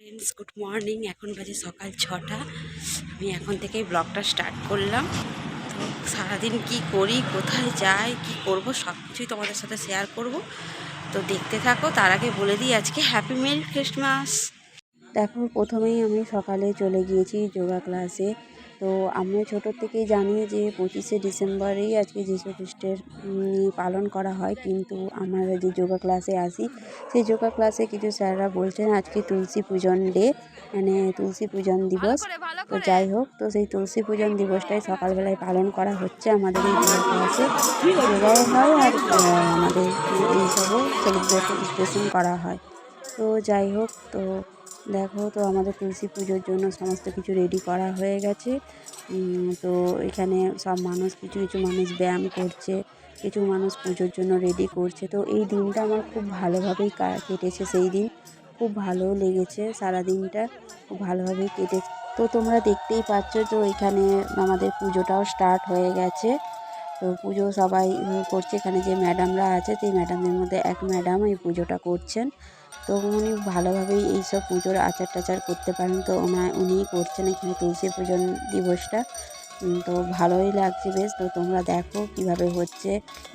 Friends good morning এখন বাজে সকাল ছটা। আমি এখন থেকেই ব্লগটা স্টার্ট করলাম। তো সারাদিন কি করি, কোথায় যাই, কি করব সব কিছুই তোমাদের সাথে শেয়ার করব। তো দেখতে থাকো, তার আগে বলে দিই আজকে হ্যাপি মেরি ক্রিসমাস দেখো, প্রথমেই আমি সকালে চলে গিয়েছি যোগা ক্লাসে তো আমরা ছোটোর থেকেই জানি যে পঁচিশে ডিসেম্বরেই আজকে যীশু খ্রিস্টের পালন করা হয়। কিন্তু আমরা যে যোগা ক্লাসে আসি সেই যোগা ক্লাসে কিছু স্যাররা বলছেন আজকে তুলসী পূজন ডে মানে তুলসী পূজন দিবস। তো যাই হোক তো সেই তুলসী পূজন দিবসটাই সকালবেলায় পালন করা হচ্ছে আমাদের এই যোগা ক্লাসে। যোগাও হয় আর আমাদের এইসবও সেলিব্রেশন করা হয়। তো যাই হোক তো দেখো তো আমাদের তুলসী পুজোর জন্য সমস্ত কিছু রেডি করা হয়ে গেছে। তো এখানে সব মানুষ, কিছু কিছু মানুষ ব্যায়াম করছে, কিছু মানুষ পুজোর জন্য রেডি করছে। তো এই দিনটা আমার খুব ভালোভাবেই কেটেছে সেই দিন। খুব ভালো লেগেছে সারা দিনটা, খুব ভালোভাবেই কেটেছে তো তোমরা দেখতেই পাচ্ছ তো এখানে আমাদের পুজোটাও স্টার্ট হয়ে গেছে। তো পুজো সবাই করছে। এখানে যে ম্যাডামরা আছে, সেই ম্যাডামদের মধ্যে এক ম্যাডাম এই পুজোটা করছেন। তো উনি ভালোভাবেই এইসব পুজোর আচার টাচার করতে পারেন। তো ওনা উনিই করছেন এখানে তুলসী পূজন দিবসটা। তো ভালোই লাগছে বেশ। তো তোমরা দেখো কীভাবে হচ্ছে।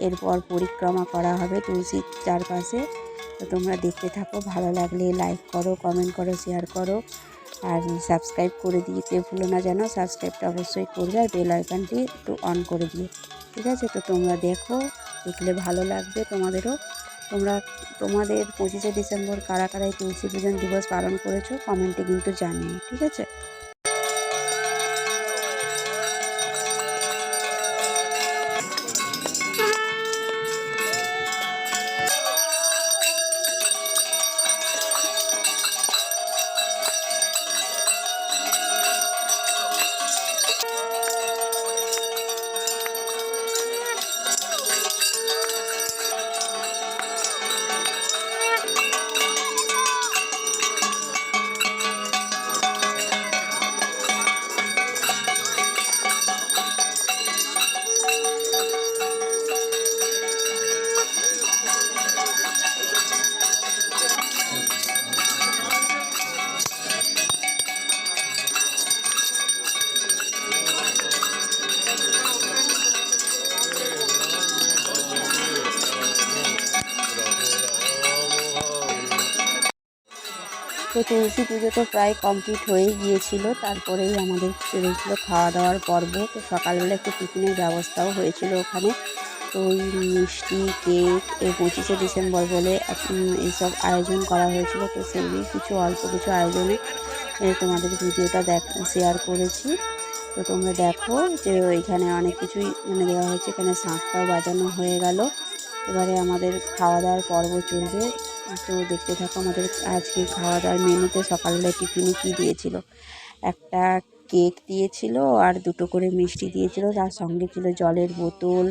এরপর পরিক্রমা করা হবে তুলসীর চারপাশে। তো তোমরা দেখতে থাকো, ভালো লাগলে লাইক করো কমেন্ট করো শেয়ার করো। আর সাবস্ক্রাইব করে দিতে ভুলো না যেন সাবস্ক্রাইবটা অবশ্যই করবে আর বেল আইকনটি একটু অন করে দিও। ঠিক আছে? তো তোমরা দেখো, দেখলে ভালো লাগবে তোমাদেরও। তোমরা তোমাদের পঁচিশে ডিসেম্বর কারা কারা তুলসী পূজন দিবস পালন করেছ কমেন্টে কিন্তু জানিও, ঠিক আছে? তো তুলসী পুজো তো প্রায় কমপ্লিট হয়ে গিয়েছিল। তারপরেই আমাদের চলেছিল খাওয়া দাওয়ার পর্ব। তো সকালবেলা একটু টিফিনের ব্যবস্থাও হয়েছিল ওখানে। তো মিষ্টি, কেক, এই পঁচিশে ডিসেম্বর বলে এইসব আয়োজন করা হয়েছিল। তো সেই কিছু অল্প কিছু আয়োজনে তোমাদের ভিডিওটা দেখ শেয়ার করেছি। তো তোমরা দেখো যে ওইখানে অনেক কিছুই মানে দেওয়া হয়েছে। এখানে শাঁখটাও বাজানো হয়ে গেল। এবারে আমাদের খাওয়া দাওয়ার পর্ব চলবে। তো দেখতে থাকো আমাদের আজকে খাওয়া দাওয়ার মেনুতে সকালবেলা টিফিনে কী দিয়েছিল। একটা কেক দিয়েছিল আর দুটো করে মিষ্টি দিয়েছিল। তার সঙ্গে ছিল জলের বোতল,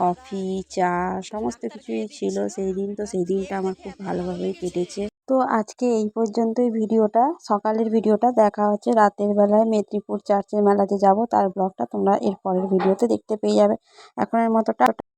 কফি, চা, সমস্ত কিছুই ছিল সেই দিন। তো সেই দিনটা আমার খুব ভালোভাবেই কেটেছে। তো আজকে এই পর্যন্তই ভিডিওটা। সকালের ভিডিওটা দেখা হচ্ছে রাতের বেলায় মেদিনীপুর চার্চের মেলাতে যাব। তার ব্লগটা তোমরা এর পরের ভিডিওতে দেখতে পেয়ে যাবে। এখনের মতো টা